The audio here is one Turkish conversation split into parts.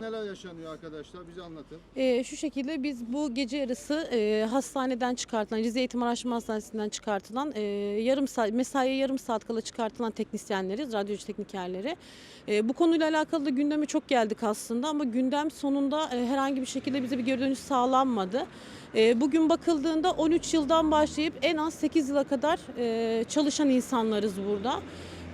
Neler yaşanıyor arkadaşlar bize anlatın. Ee, şu şekilde biz bu gece yarısı e, hastaneden çıkartılan, Rize Eğitim Araştırma Hastanesi'nden çıkartılan e, yarım saat, mesaiye yarım saat kala çıkartılan teknisyenleriz, radyoloji teknikerleri. E, bu konuyla alakalı da gündeme çok geldik aslında ama gündem sonunda e, herhangi bir şekilde bize bir geri dönüş sağlanmadı. E, bugün bakıldığında 13 yıldan başlayıp en az 8 yıla kadar e, çalışan insanlarız burada.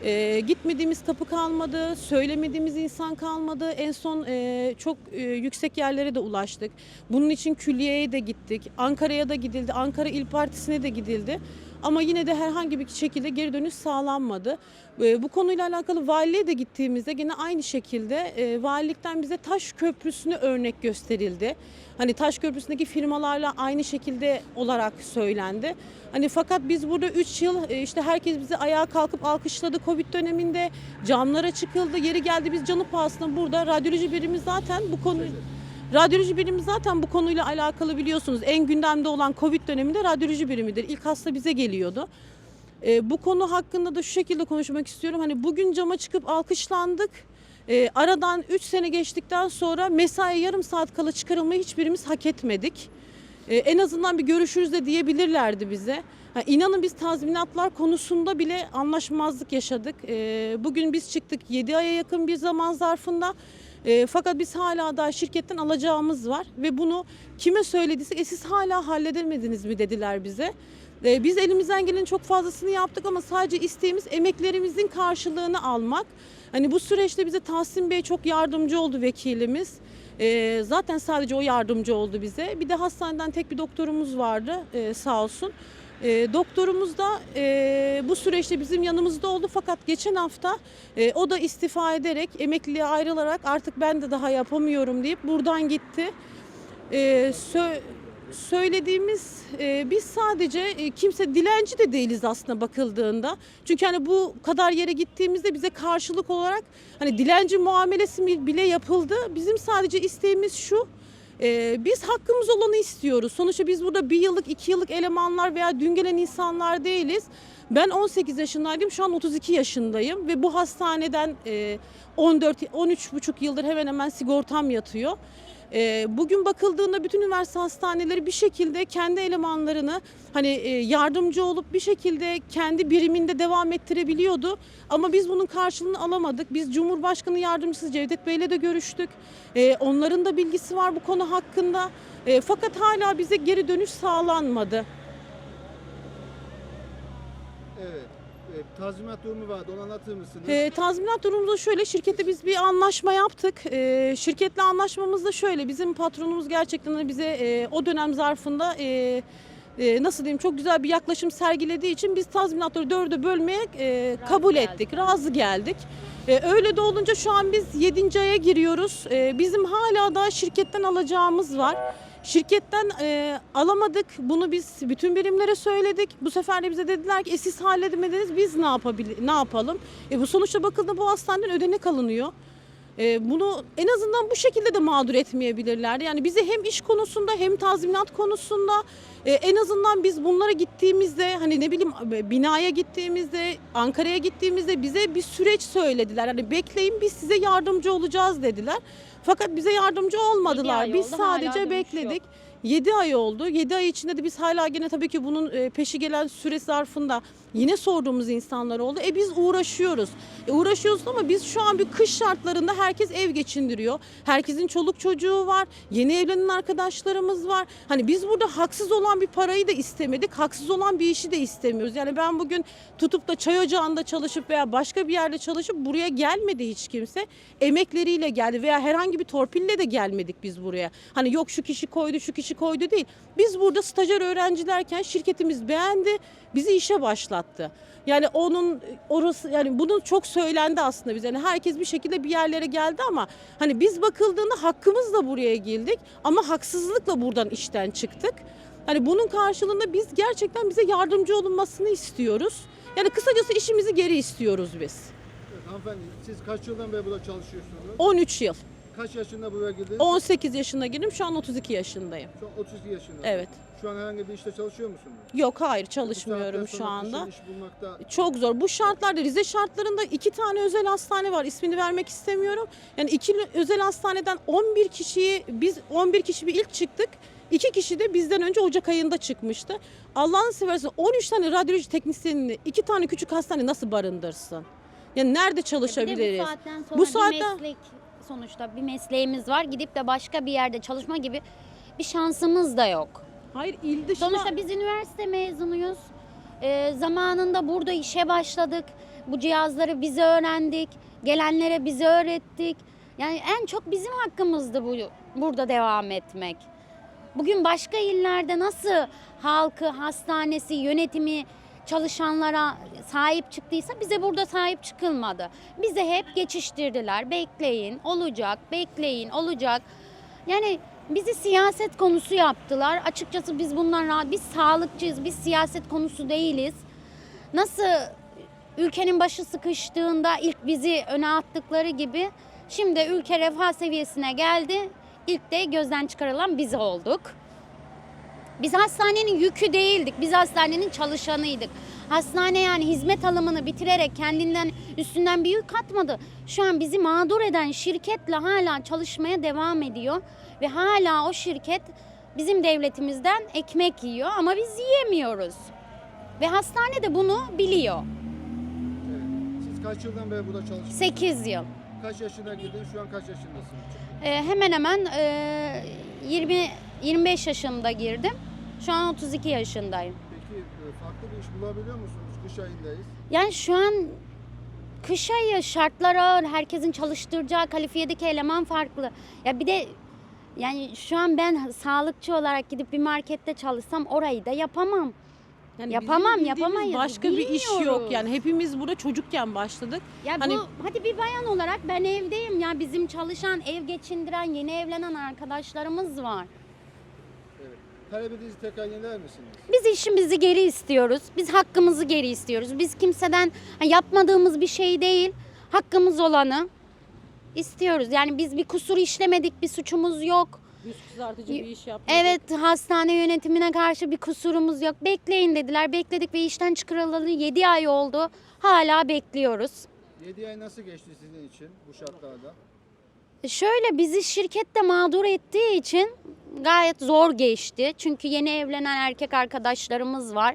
E, gitmediğimiz tapu kalmadı, söylemediğimiz insan kalmadı. En son e, çok e, yüksek yerlere de ulaştık. Bunun için külliyeye de gittik. Ankara'ya da gidildi. Ankara İl Partisi'ne de gidildi. Ama yine de herhangi bir şekilde geri dönüş sağlanmadı. E, bu konuyla alakalı valiliğe de gittiğimizde yine aynı şekilde e, valilikten bize Taş Köprüsü'nü örnek gösterildi. Hani Taş Köprüsü'ndeki firmalarla aynı şekilde olarak söylendi. Hani fakat biz burada 3 yıl e, işte herkes bizi ayağa kalkıp alkışladı Covid döneminde. Camlara çıkıldı. Yeri geldi biz canı pahasına burada radyoloji birimi zaten bu konu Radyoloji birimi zaten bu konuyla alakalı biliyorsunuz. En gündemde olan Covid döneminde radyoloji birimidir. İlk hasta bize geliyordu. E, bu konu hakkında da şu şekilde konuşmak istiyorum. Hani bugün cama çıkıp alkışlandık. E, aradan 3 sene geçtikten sonra mesai yarım saat kala çıkarılmayı hiçbirimiz hak etmedik. E, en azından bir görüşürüz de diyebilirlerdi bize. Ha, inanın biz tazminatlar konusunda bile anlaşmazlık yaşadık. E, bugün biz çıktık 7 aya yakın bir zaman zarfında. E, fakat biz hala da şirketten alacağımız var ve bunu kime söylediysek e, siz hala halledemediniz mi dediler bize. E, biz elimizden gelenin çok fazlasını yaptık ama sadece isteğimiz emeklerimizin karşılığını almak. Hani bu süreçte bize Tahsin Bey çok yardımcı oldu vekilimiz. E, zaten sadece o yardımcı oldu bize. Bir de hastaneden tek bir doktorumuz vardı e, sağ olsun. E, doktorumuz da e, bu süreçte bizim yanımızda oldu fakat geçen hafta e, o da istifa ederek emekliliğe ayrılarak artık ben de daha yapamıyorum deyip buradan gitti. E, sö- söylediğimiz e, biz sadece e, kimse dilenci de değiliz aslında bakıldığında. Çünkü hani bu kadar yere gittiğimizde bize karşılık olarak hani dilenci muamelesi bile yapıldı. Bizim sadece isteğimiz şu. E, biz hakkımız olanı istiyoruz. Sonuçta biz burada bir yıllık, iki yıllık elemanlar veya dün gelen insanlar değiliz. Ben 18 yaşındaydım, şu an 32 yaşındayım ve bu hastaneden e, 14 13,5 yıldır hemen hemen sigortam yatıyor. E, bugün bakıldığında bütün üniversite hastaneleri bir şekilde kendi elemanlarını hani e, yardımcı olup bir şekilde kendi biriminde devam ettirebiliyordu. Ama biz bunun karşılığını alamadık. Biz Cumhurbaşkanı Yardımcısı Cevdet Bey'le de görüştük. E, onların da bilgisi var bu konu hakkında. E, fakat hala bize geri dönüş sağlanmadı. Evet. E, tazminat durumu vardı onu anlatır mısınız? E, tazminat durumunda şöyle şirkette biz bir anlaşma yaptık. E, şirketle anlaşmamız da şöyle bizim patronumuz gerçekten de bize e, o dönem zarfında e, e, nasıl diyeyim çok güzel bir yaklaşım sergilediği için biz tazminatları dörde bölmeye e, kabul ettik, razı geldik. E, öyle de olunca şu an biz 7. aya giriyoruz. E, bizim hala da şirketten alacağımız var. Şirketten e, alamadık. Bunu biz bütün birimlere söyledik. Bu sefer de bize dediler ki e, siz halledemediniz biz ne yapabil ne yapalım? E, bu sonuçta bakıldığında bu hastaneden ödenek alınıyor. E, bunu en azından bu şekilde de mağdur etmeyebilirler. Yani bize hem iş konusunda hem tazminat konusunda e, en azından biz bunlara gittiğimizde hani ne bileyim binaya gittiğimizde Ankara'ya gittiğimizde bize bir süreç söylediler. Hani bekleyin biz size yardımcı olacağız dediler. Fakat bize yardımcı olmadılar. Biz oldu, sadece bekledik. 7 ay oldu. 7 ay içinde de biz hala gene tabii ki bunun e, peşi gelen süre zarfında yine sorduğumuz insanlar oldu. E biz uğraşıyoruz. E uğraşıyoruz ama biz şu an bir kış şartlarında herkes ev geçindiriyor. Herkesin çoluk çocuğu var. Yeni evlenen arkadaşlarımız var. Hani biz burada haksız olan bir parayı da istemedik. Haksız olan bir işi de istemiyoruz. Yani ben bugün tutup da çay ocağında çalışıp veya başka bir yerde çalışıp buraya gelmedi hiç kimse. Emekleriyle geldi veya herhangi bir torpille de gelmedik biz buraya. Hani yok şu kişi koydu, şu kişi koydu değil. Biz burada stajyer öğrencilerken şirketimiz beğendi, bizi işe başlattı. Yani onun orası yani bunu çok söylendi aslında bize. Yani herkes bir şekilde bir yerlere geldi ama hani biz bakıldığında hakkımızla buraya geldik ama haksızlıkla buradan işten çıktık. Hani bunun karşılığında biz gerçekten bize yardımcı olunmasını istiyoruz. Yani kısacası işimizi geri istiyoruz biz. Evet, hanımefendi siz kaç yıldan beri burada çalışıyorsunuz? 13 yıl. Kaç yaşında buraya girdiniz? 18 yaşına girdim şu an 32 yaşındayım. Şu an 32 yaşında. Evet. Şu an herhangi bir işte çalışıyor musunuz? Yok hayır çalışmıyorum şu anda. iş bulmakta Çok zor. Bu şartlarda Rize şartlarında iki tane özel hastane var. İsmini vermek istemiyorum. Yani iki özel hastaneden 11 kişiyi biz 11 kişi bir ilk çıktık. İki kişi de bizden önce Ocak ayında çıkmıştı. Allah'ını seversen 13 tane radyoloji teknisyenini iki tane küçük hastane nasıl barındırsın? Yani nerede Bir de çalışabiliriz? bu saatten sonra Bu bir saatten- meslek sonuçta bir mesleğimiz var. Gidip de başka bir yerde çalışma gibi bir şansımız da yok. Hayır il dışına Sonuçta biz üniversite mezunuyuz. Ee, zamanında burada işe başladık. Bu cihazları biz öğrendik. Gelenlere biz öğrettik. Yani en çok bizim hakkımızdı bu burada devam etmek. Bugün başka illerde nasıl halkı, hastanesi, yönetimi çalışanlara sahip çıktıysa bize burada sahip çıkılmadı. Bize hep geçiştirdiler. Bekleyin, olacak, bekleyin, olacak. Yani bizi siyaset konusu yaptılar. Açıkçası biz bundan rahat, biz sağlıkçıyız, biz siyaset konusu değiliz. Nasıl ülkenin başı sıkıştığında ilk bizi öne attıkları gibi şimdi ülke refah seviyesine geldi. İlk de gözden çıkarılan biz olduk. Biz hastanenin yükü değildik. Biz hastanenin çalışanıydık. Hastane yani hizmet alımını bitirerek kendinden üstünden bir yük atmadı. Şu an bizi mağdur eden şirketle hala çalışmaya devam ediyor. Ve hala o şirket bizim devletimizden ekmek yiyor ama biz yiyemiyoruz. Ve hastane de bunu biliyor. evet. Siz kaç yıldan beri burada çalışıyorsunuz? 8 yıl. Kaç yaşına girdin? Şu an kaç yaşındasın? Ee, hemen hemen e, 20 25 yaşında girdim. Şu an 32 yaşındayım. Farklı bir iş bulabiliyor musunuz? Kış ayındayız. Yani şu an kış ayı şartlar ağır. Herkesin çalıştıracağı kalifiyedeki eleman farklı. Ya bir de yani şu an ben sağlıkçı olarak gidip bir markette çalışsam orayı da yapamam. Yani Yapamam, bizim bildiğimiz yapamayız. Başka bir iş yok yani. Hepimiz burada çocukken başladık. Ya Hani- bu hadi bir bayan olarak ben evdeyim. Ya bizim çalışan, ev geçindiren, yeni evlenen arkadaşlarımız var. Talebinizi tekrar yeniler misiniz? Biz işimizi geri istiyoruz. Biz hakkımızı geri istiyoruz. Biz kimseden ha, yapmadığımız bir şey değil, hakkımız olanı istiyoruz. Yani biz bir kusur işlemedik, bir suçumuz yok. Yüz kızartıcı bir iş yaptık. Evet hastane yönetimine karşı bir kusurumuz yok. Bekleyin dediler. Bekledik ve işten çıkarılalı 7 ay oldu. Hala bekliyoruz. 7 ay nasıl geçti sizin için bu şartlarda? Şöyle bizi şirkette mağdur ettiği için gayet zor geçti. Çünkü yeni evlenen erkek arkadaşlarımız var.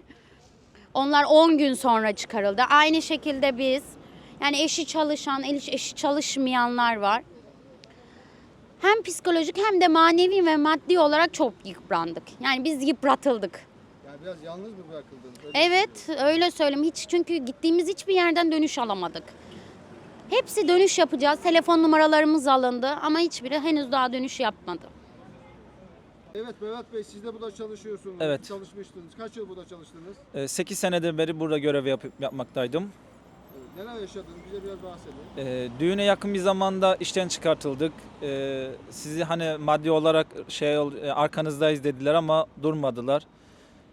Onlar 10 gün sonra çıkarıldı. Aynı şekilde biz yani eşi çalışan, eşi çalışmayanlar var. Hem psikolojik hem de manevi ve maddi olarak çok yıprandık. Yani biz yıpratıldık. Yani biraz yalnız mı bırakıldınız? Öyle Evet öyle söyleyeyim. Hiç çünkü gittiğimiz hiçbir yerden dönüş alamadık. Hepsi dönüş yapacağız. Telefon numaralarımız alındı ama hiçbiri henüz daha dönüş yapmadı. Evet Berat Bey siz de burada çalışıyorsunuz. Evet. Çalışmıştınız. Kaç yıl burada çalıştınız? 8 Ee, senedir beri burada görev yapıp yapmaktaydım. Neler yaşadınız? Bize biraz bahsedin. Ee, Düğüne yakın bir zamanda işten çıkartıldık. Ee, Sizi hani maddi olarak şey ol- e, arkanızdayız dediler ama durmadılar.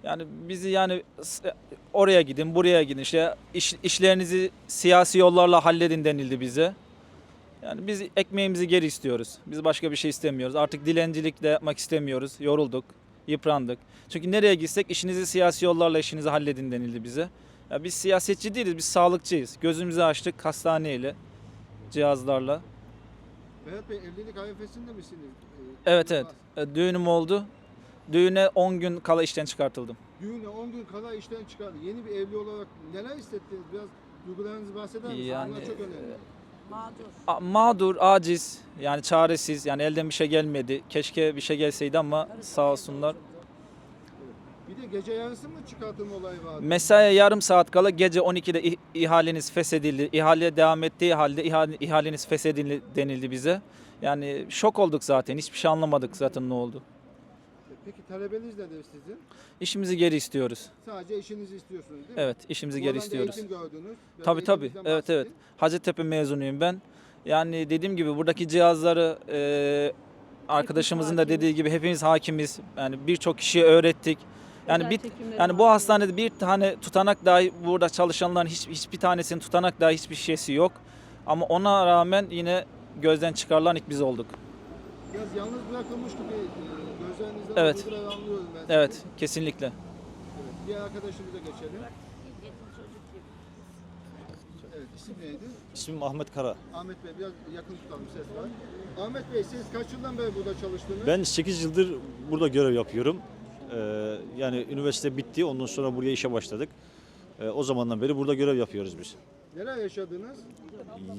Yani bizi yani s- oraya gidin, buraya gidin işte iş, işlerinizi siyasi yollarla halledin denildi bize. Yani biz ekmeğimizi geri istiyoruz. Biz başka bir şey istemiyoruz. Artık dilencilik de yapmak istemiyoruz. Yorulduk, yıprandık. Çünkü nereye gitsek işinizi siyasi yollarla işinizi halledin denildi bize. Ya biz siyasetçi değiliz, biz sağlıkçıyız. Gözümüzü açtık hastaneyle, cihazlarla. Berat Bey evlilik arifesinde misiniz? Ee, Evet evet, E, düğünüm oldu. Düğüne 10 gün kala işten çıkartıldım. Düğüne 10 gün kala işten çıkardı. Yeni bir evli olarak neler hissettiniz? Biraz duygularınızı bahseder misiniz? Yani, Bunlar çok önemli. A- mağdur, aciz, yani çaresiz, yani elden bir şey gelmedi. Keşke bir şey gelseydi ama sağ olsunlar. Bir de gece yarısı mı çıkartılma olayı vardı? Mesaiye yarım saat kala gece 12'de ih- ihaleniz feshedildi. İhale devam ettiği halde ihale, ihaleniz feshedildi denildi bize. Yani şok olduk zaten. Hiçbir şey anlamadık zaten ne oldu. Peki talebeniz nedir sizin? İşimizi geri istiyoruz. Sadece işinizi istiyorsunuz değil mi? Evet, işimizi geri alanda istiyoruz. Eğitim gördünüz. Biraz Tabii tabii. eğitiminizden Evet evet. bahsedin. Hacettepe mezunuyum ben. Yani dediğim gibi buradaki cihazları e, arkadaşımızın da hakimiz. dediği gibi hepimiz hakimiz. Yani birçok kişiye öğrettik. Yani Özel bir çekimleri yani var. bu hastanede bir tane tutanak dahi burada çalışanların hiç, hiçbir tanesinin tutanak dahi hiçbir şeysi yok. Ama ona rağmen yine gözden çıkarılan ilk biz olduk. Biraz yalnız bırakılmış gibi e, Gözlerinizden Evet. anlıyorum ben. Evet, kesinlikle. Evet. Diğer arkadaşımıza geçelim. Evet, isim neydi? İsmim Ahmet Kara. Ahmet Bey biraz yakın tutalım ses var. Ahmet Bey siz kaç yıldan beri burada çalıştınız? Ben 8 yıldır burada görev yapıyorum. Ee, yani üniversite bitti, ondan sonra buraya işe başladık. Ee, o zamandan beri burada görev yapıyoruz biz. Neler yaşadınız?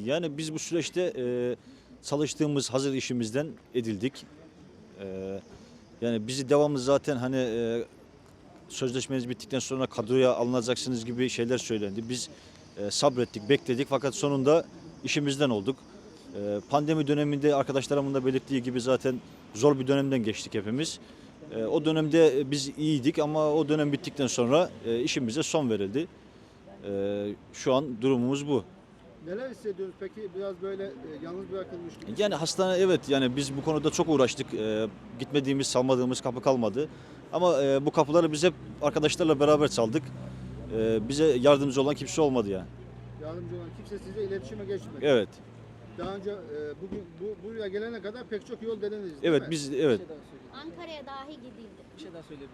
Yani biz bu süreçte e, çalıştığımız hazır işimizden edildik. Ee, yani bizi devamlı zaten hani e, sözleşmeniz bittikten sonra kadroya alınacaksınız gibi şeyler söylendi. Biz e, sabrettik, bekledik fakat sonunda işimizden olduk. E, pandemi döneminde arkadaşlarımın da belirttiği gibi zaten zor bir dönemden geçtik hepimiz. E, o dönemde biz iyiydik ama o dönem bittikten sonra e, işimize son verildi. E, şu an durumumuz bu. Neler hissediyorsunuz peki? Biraz böyle e, yalnız bırakılmış gibi. Yani hastane evet yani biz bu konuda çok uğraştık. Ee, gitmediğimiz, salmadığımız kapı kalmadı. Ama e, bu kapıları biz hep arkadaşlarla beraber çaldık. Ee, bize yardımcı olan kimse olmadı yani. Yardımcı olan kimse size iletişime geçmedi. Evet. Daha önce e, bugün bu, buraya gelene kadar pek çok yol denediniz değil Evet mi? biz evet. Ankara'ya dahi gidildi.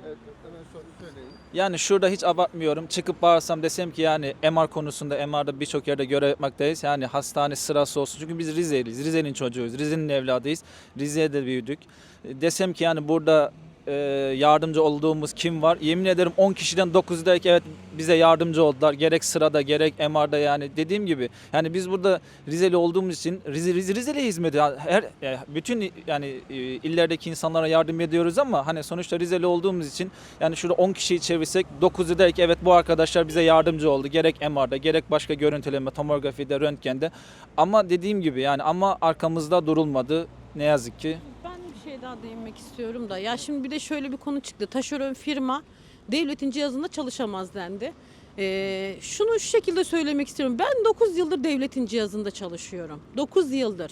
Evet, hemen sonra söyleyin. Yani şurada hiç abartmıyorum. Çıkıp bağırsam desem ki yani MR konusunda MR'da birçok yerde görev yapmaktayız. Yani hastane sırası olsun. Çünkü biz Rize'liyiz. Rize'nin çocuğuyuz. Rize'nin evladıyız. Rize'de büyüdük. E, Desem ki yani burada e, yardımcı olduğumuz kim var? Yemin ederim 10 kişiden 9'u da ki evet bize yardımcı oldular. Gerek sırada gerek MR'da yani dediğim gibi. Yani biz burada Rizeli olduğumuz için Rize, Rize, Rize'li hizmet her e, bütün yani e, illerdeki insanlara yardım ediyoruz ama hani sonuçta Rizeli olduğumuz için yani şurada 10 kişiyi çevirsek 9'u der evet bu arkadaşlar bize yardımcı oldu. Gerek MR'da gerek başka görüntüleme, tomografide, röntgende. Ama dediğim gibi yani ama arkamızda durulmadı ne yazık ki. Şey daha değinmek istiyorum da. Ya şimdi bir de şöyle bir konu çıktı. Taşeron firma devletin cihazında çalışamaz dendi. Ee, şunu şu şekilde söylemek istiyorum. Ben 9 yıldır devletin cihazında çalışıyorum. 9 yıldır.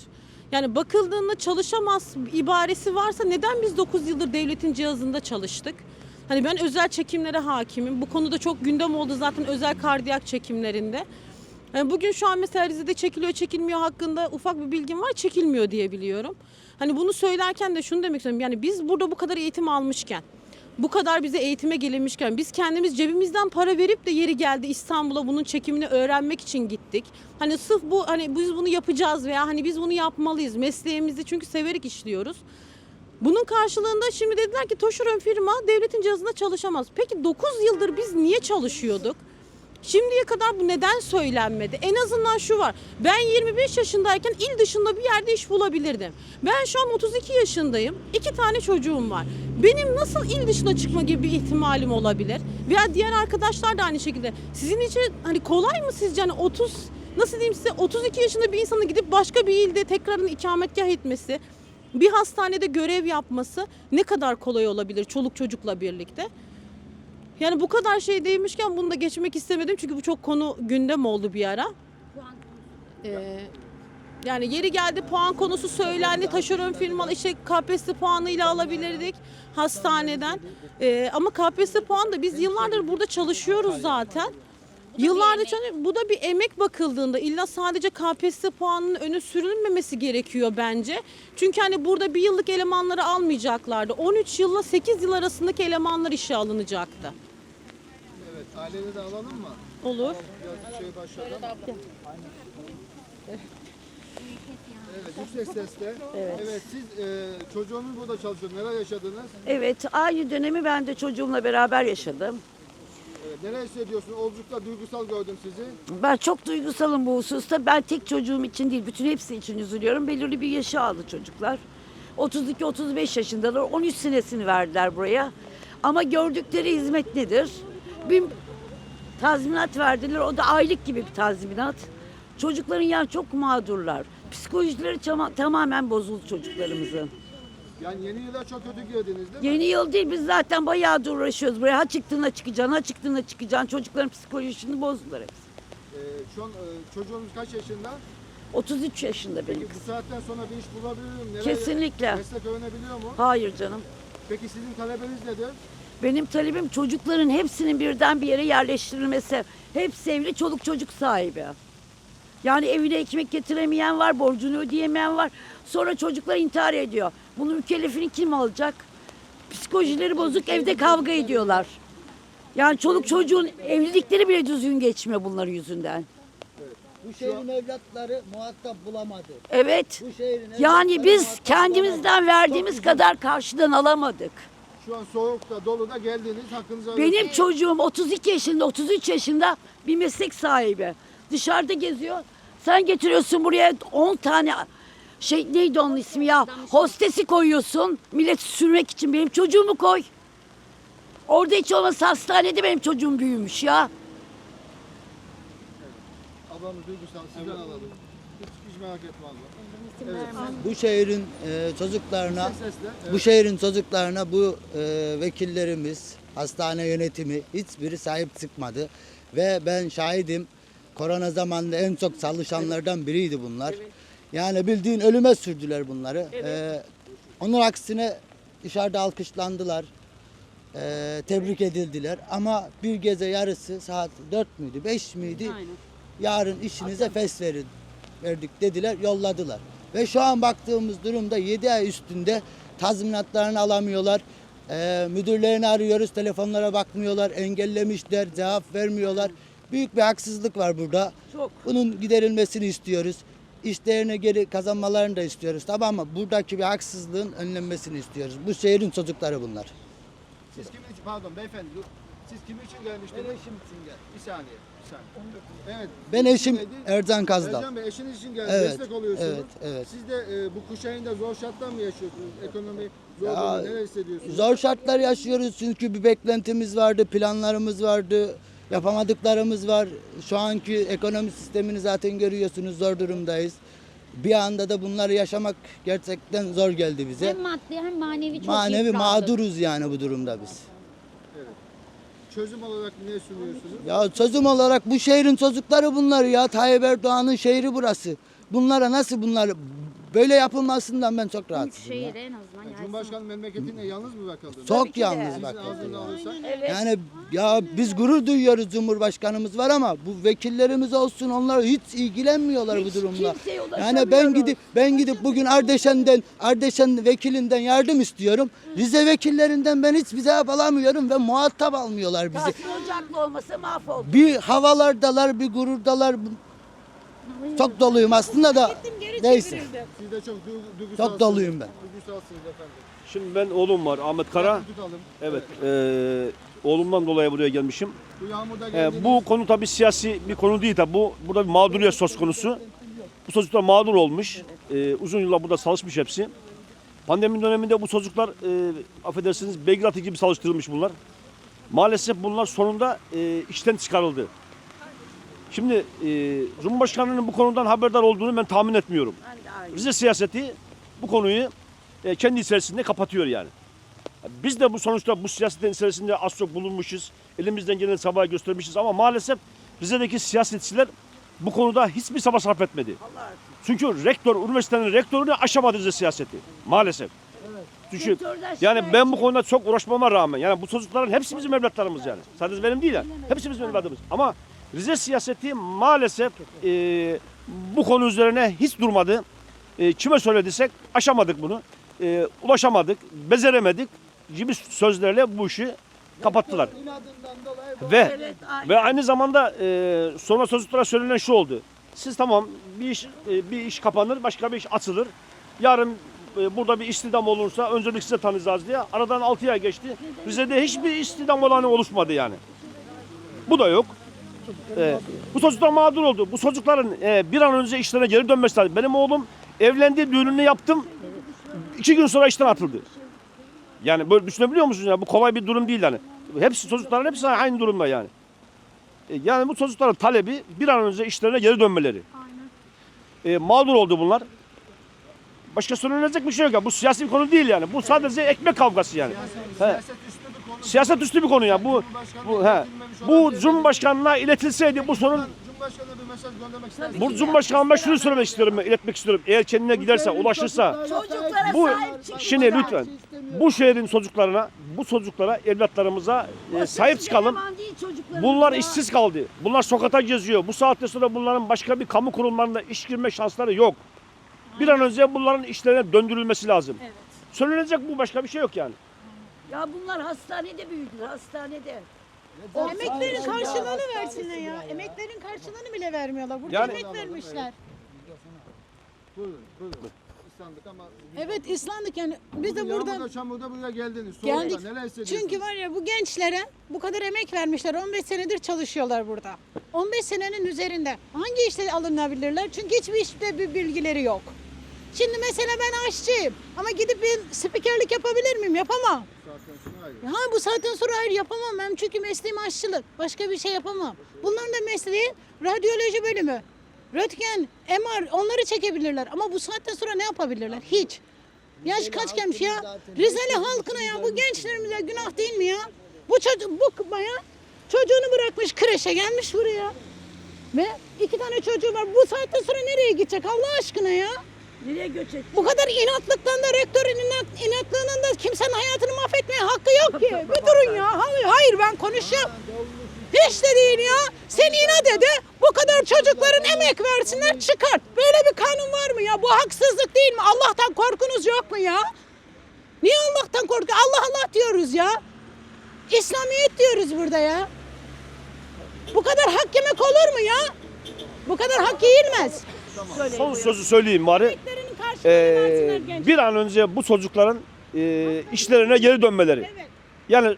Yani bakıldığında çalışamaz ibaresi varsa neden biz 9 yıldır devletin cihazında çalıştık? Hani ben özel çekimlere hakimim. Bu konuda çok gündem oldu zaten özel kardiyak çekimlerinde. Yani bugün şu an mesela Rize'de çekiliyor çekilmiyor hakkında ufak bir bilgim var çekilmiyor diye biliyorum. Hani bunu söylerken de şunu demek istiyorum. Yani biz burada bu kadar eğitim almışken, bu kadar bize eğitime gelinmişken, biz kendimiz cebimizden para verip de yeri geldi İstanbul'a bunun çekimini öğrenmek için gittik. Hani sırf bu hani biz bunu yapacağız veya hani biz bunu yapmalıyız mesleğimizi çünkü severek işliyoruz. Bunun karşılığında şimdi dediler ki Toşuron firma devletin cihazında çalışamaz. Peki 9 yıldır biz niye çalışıyorduk? Şimdiye kadar bu neden söylenmedi? En azından şu var. Ben 25 yaşındayken il dışında bir yerde iş bulabilirdim. Ben şu an 32 yaşındayım. İki tane çocuğum var. Benim nasıl il dışına çıkma gibi bir ihtimalim olabilir? Veya diğer arkadaşlar da aynı şekilde. Sizin için hani kolay mı sizce? Hani 30 nasıl diyeyim size 32 yaşında bir insanın gidip başka bir ilde tekrarın ikametgah etmesi, bir hastanede görev yapması ne kadar kolay olabilir çoluk çocukla birlikte? Yani bu kadar şey değmişken bunu da geçmek istemedim çünkü bu çok konu gündem oldu bir ara. Ee, yani yeri geldi puan konusu söylendi. Taşeron firmalı işte KPSS puanıyla alabilirdik hastaneden. Ee, ama KPSS puan da biz yıllardır burada çalışıyoruz zaten. Yıllardır çalışıyoruz. Bu da bir emek bakıldığında illa sadece KPSS puanının öne sürülmemesi gerekiyor bence. Çünkü hani burada bir yıllık elemanları almayacaklardı. 13 yılla 8 yıl arasındaki elemanlar işe alınacaktı. Evet, aileni de alalım mı? Olur. Biraz şey başladım. Evet, yüksek sesle. Evet. siz e, çocuğunuz burada çalışıyor. Neler yaşadınız? Evet, aynı dönemi ben de çocuğumla beraber yaşadım. E, neler hissediyorsunuz? Oldukça duygusal gördüm sizi. Ben çok duygusalım bu hususta. Ben tek çocuğum için değil, bütün hepsi için üzülüyorum. Belirli bir yaşı aldı çocuklar. 32-35 yaşındalar. 13 senesini verdiler buraya. Ama gördükleri hizmet nedir? Bir tazminat verdiler. O da aylık gibi bir tazminat. Çocukların yani çok mağdurlar. Psikolojileri çama- tamamen bozuldu çocuklarımızın. Yani yeni yıla çok kötü girdiniz değil mi? Yeni yıl değil biz zaten bayağı da uğraşıyoruz buraya. Ha çıktığında çıkacaksın, ha çıktığında çıkacaksın. Çocukların psikolojisini bozdular hepsi. E, şu an e, çocuğunuz kaç yaşında? 33 yaşında benim Peki bu kızım. saatten sonra bir iş bulabiliyor mu? Neler, Kesinlikle. Meslek öğrenebiliyor mu? Hayır canım. Peki sizin talebeniz nedir? Benim talebim çocukların hepsinin birden bir yere yerleştirilmesi. Hepsi evli çoluk çocuk sahibi. Yani evine ekmek getiremeyen var, borcunu ödeyemeyen var. Sonra çocuklar intihar ediyor. Bunun mükellefini kim alacak? psikolojileri bozuk evde kavga ediyorlar. Yani çoluk çocuğun evlilikleri bile düzgün geçmiyor bunların yüzünden. Bu şehrin evlatları muhatap bulamadı. Evet. Bu şehrin Yani biz muhatap kendimizden verdiğimiz kadar karşıdan alamadık. Şu an soğukta, doluda geldiniz, hakkınızı Benim arıyorsunuz. çocuğum 32 yaşında, 33 yaşında bir meslek sahibi. Dışarıda geziyor. Sen getiriyorsun buraya 10 tane şey neydi onun ismi ya? Hostesi koyuyorsun. Millet sürmek için benim çocuğumu koy. Orada hiç olmazsa hastanede benim çocuğum büyümüş ya. Ablamız duygusal, sizden alalım. Hiç, hiç merak etme abla. Bu şehrin e, çocuklarına bu şehrin çocuklarına bu e, vekillerimiz, hastane yönetimi hiçbiri sahip çıkmadı ve ben şahidim. Korona zamanında en çok çalışanlardan biriydi bunlar. Yani bildiğin ölüme sürdüler bunları. E, onun aksine dışarıda alkışlandılar. e, tebrik edildiler ama bir gece yarısı saat 4 müydü 5 miydi yarın işinize fes verin verdik dediler yolladılar. Ve şu an baktığımız durumda 7 ay üstünde tazminatlarını alamıyorlar. Ee, müdürlerini arıyoruz telefonlara bakmıyorlar engellemişler cevap vermiyorlar. Büyük bir haksızlık var burada. Çok. Bunun giderilmesini istiyoruz. İşlerine geri kazanmalarını da istiyoruz. Tamam mı? Buradaki bir haksızlığın önlenmesini istiyoruz. Bu şehrin çocukları bunlar. Siz kimin için, pardon beyefendi. Siz kimin için gelmiştiniz? Ben eşim için geldim. Bir saniye, bir saniye. Evet. Ben eşim neydi? Ercan Kazdal. Ercan Bey eşiniz için geldi, Evet, destek oluyorsunuz. evet, evet. Siz de e, bu kış ayında zor şartlar mı yaşıyorsunuz? Ekonomi zor Ya, durumda, neler hissediyorsunuz? Zor şartlar yaşıyoruz çünkü bir beklentimiz vardı, planlarımız vardı, yapamadıklarımız var. Şu anki ekonomi sistemini zaten görüyorsunuz zor durumdayız. Bir anda da bunları yaşamak gerçekten zor geldi bize. Hem maddi hem manevi çok Manevi yıprandık. mağduruz yani bu durumda biz. Çözüm olarak ne sunuyorsunuz? Ya çözüm olarak bu şehrin çocukları bunlar ya. Tayyip Erdoğan'ın şehri burası. Bunlara nasıl bunlar böyle yapılmasından ben çok rahatsızım. ya. Şehir en azından yaysın. Cumhurbaşkanı memleketinde yalnız mı bırakıldı? Çok yalnız bak. alırsak. Yani ya biz gurur duyuyoruz Cumhurbaşkanımız var ama bu vekillerimiz olsun onlar hiç ilgilenmiyorlar bu Hiç durumla. kimseye Yani ben ulaşamıyoruz. gidip ben gidip bugün Ardeşen'den Ardeşen vekilinden yardım istiyorum. Rize vekillerinden ben hiçbir cevap alamıyorum ve muhatap almıyorlar bizi. Tahsin Ocaklı olmasa mahvolduk. Bir havalardalar, bir gururdalar. Çok doluyum aslında da. Neyse. Siz de çok duygusalsınız. Çok doluyum ben. Duygusalsınız efendim. Şimdi ben oğlum var Ahmet Kara. Tutalım. Evet. eee, oğlumdan dolayı buraya gelmişim. Bu yağmurda geldiniz. bu konu tabii siyasi bir konu değil tabii. Bu burada bir mağduriyet söz konusu. Bu çocuklar mağdur olmuş. Eee, uzun yıllar burada çalışmış hepsi. Pandemi döneminde bu çocuklar eee affedersiniz Belgrad'ı gibi çalıştırılmış bunlar. Maalesef bunlar sonunda eee, işten çıkarıldı. Şimdi eee Cumhurbaşkanı'nın bu konudan haberdar olduğunu ben tahmin etmiyorum. Rize siyaseti bu konuyu e, kendi içerisinde kapatıyor yani. Biz de bu sonuçta bu siyasetin içerisinde az çok bulunmuşuz. Elimizden gelen çabayı göstermişiz ama maalesef Rize'deki siyasetçiler bu konuda hiçbir çaba sarf etmedi. Çünkü rektör, üniversitenin rektörünü aşamadı Rize siyaseti. Maalesef. Çünkü yani ben bu konuda çok uğraşmama rağmen yani bu çocukların hepsi bizim evlatlarımız yani. Sadece benim değil yani. Hepsi bizim evladımız. Ama Rize siyaseti maalesef e, bu konu üzerine hiç durmadı. E, kime söylediysek aşamadık bunu. E, ulaşamadık, beceremedik gibi sözlerle bu işi kapattılar. Ve aynen. ve aynı zamanda e, sonra çocuklara söylenen şu oldu. Siz tamam bir iş e, bir iş kapanır, başka bir iş açılır. Yarın e, burada bir istihdam olursa öncelik size tanıyacağız diye. Aradan 6 ay geçti. Rize'de hiçbir istihdam olanı oluşmadı yani. Bu da yok. E, bu çocuklar mağdur oldu. Bu çocukların e, bir an önce işlerine geri dönmesi lazım. Benim oğlum evlendi, düğününü yaptım. İki gün sonra işten atıldı. Yani böyle düşünebiliyor musunuz? ya? Bu kolay bir durum değil yani. Hepsi çocukların hepsi aynı durumda yani. E, Yani bu çocukların talebi bir an önce işlerine geri dönmeleri. E, mağdur oldu bunlar. Başka söylenecek bir şey yok ya. Bu siyasi bir konu değil yani. Bu sadece ekmek kavgası yani. Siyaset konu. Siyaset üstü bir konu ya. Bu bu he. Bu Cumhurbaşkanına iletilseydi bu sorun Cumhurbaşkanı'na bir mesaj göndermek ister bu Cumhurbaşkanıma şunu söylemek istiyorum, iletmek istiyorum. Eğer kendine giderse, ulaşırsa Çocuklara bu sahip çıkın. şimdi lütfen bu şehrin çocuklarına, bu çocuklara, evlatlarımıza e, sahip çıkalım. Yaman değil çocuklarımız Bunlar ya. işsiz kaldı. Bunlar sokakta geziyor. Bu saatte sonra bunların başka bir kamu kurumlarında iş girme şansları yok. Bir an önce bunların işlerine döndürülmesi lazım. Söylenecek bu başka bir şey yok yani. Ya bunlar hastanede büyüdüler, hastanede. Emeklerin karşılığını versinler ya. Emeklerin karşılığını bile vermiyorlar. Burada Yani- emek vermişler. Buyurun, buyurun. İslandık ama Evet İslandık yani biz de Yağmurda, çamurda buraya geldiniz. Soğukta geldik. neler hissediyorsunuz? Çünkü var ya bu gençlere bu kadar emek vermişler. 15 senedir çalışıyorlar burada. 15 senenin üzerinde. Hangi işte alınabilirler? Çünkü hiçbir işte bir bilgileri yok. Şimdi mesela ben aşçıyım ama gidip bir spikerlik yapabilir miyim? Yapamam. Ha bu saatten sonra hayır yapamam ben çünkü mesleğim aşçılık. Başka bir şey yapamam. Bunların da mesleği radyoloji bölümü. Röntgen, MR onları çekebilirler ama bu saatten sonra ne yapabilirler? Hiç. Yaş kaç gelmiş ya? Rizeli halkına ya bu gençlerimize günah değil mi ya? Bu çocuk bu bayan çocuğunu bırakmış kreşe gelmiş buraya. Ve iki tane çocuğu var. Bu saatten sonra nereye gidecek Allah aşkına ya? Nereye göç etti? Bu kadar inatlıktan da rektörün inat, inatlığının da kimsenin hayatını mahvetmeye hakkı yok ki. Bir durun ya. Hayır, hayır ben konuşacağım. Hiç de değil ya. Sen inat ede bu kadar çocukların emek versinler çıkart. Böyle bir kanun var mı ya? Bu haksızlık değil mi? Allah'tan korkunuz yok mu ya? Niye Allah'tan korku? Allah Allah diyoruz ya. İslamiyet diyoruz burada ya. Bu kadar hak yemek olur mu ya? Bu kadar hak yiyilmez. Son sözü söyleyeyim bari. Ee, bir an önce bu çocukların e, işlerine geri dönmeleri. Evet. Yani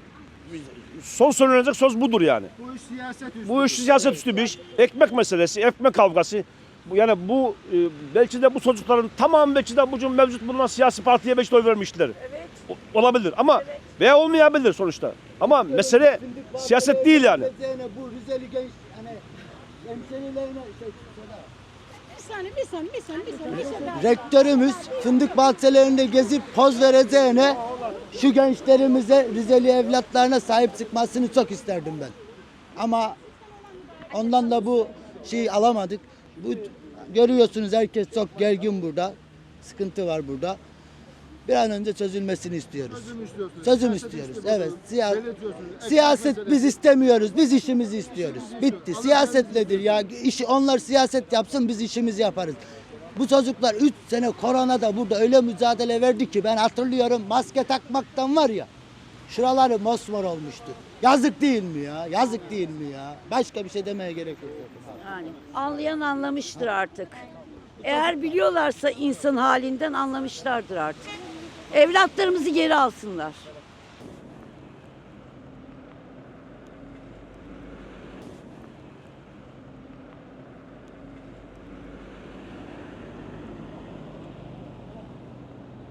son söylenecek söz budur yani. Bu iş siyaset üstü. Bu iş siyaset üstü bir iş. Ekmek meselesi, ekmek kavgası. Bu- Yani bu e, belki de bu çocukların tamamı belki de bugün mevcut bulunan siyasi partiye de oy vermişler. O- Olabilir ama veya olmayabilir sonuçta. Ama mesele siyaset değil yani. Bu Rizeli genç hani hemşerilerine şey, saniye, bir saniye, bir saniye, bir saniye. Bir saniye. Rektörümüz fındık bahçelerinde gezip poz vereceğine şu gençlerimize, Rizeli evlatlarına sahip çıkmasını çok isterdim ben. Ama ondan da bu şeyi alamadık. Bu görüyorsunuz herkes çok gergin burada. Sıkıntı var burada. Bir an önce çözülmesini istiyoruz. Çözüm istiyorsunuz. Çözüm Siyaset istiyoruz. üstü Evet. Siya- Belirtiyorsunuz. Siyaset meselesi. biz istemiyoruz. Biz işimizi istiyoruz. Bitti. Siyasetledir ya. İşi onlar siyaset yapsın biz işimizi yaparız. Bu çocuklar 3 sene koronada burada öyle mücadele verdi ki ben hatırlıyorum maske takmaktan var ya. Şuraları mosmor olmuştu. Yazık değil mi ya? Yazık değil mi ya? Başka bir şey demeye gerek yok. Yani anlayan anlamıştır artık. Eğer biliyorlarsa insan halinden anlamışlardır artık. Evlatlarımızı geri alsınlar.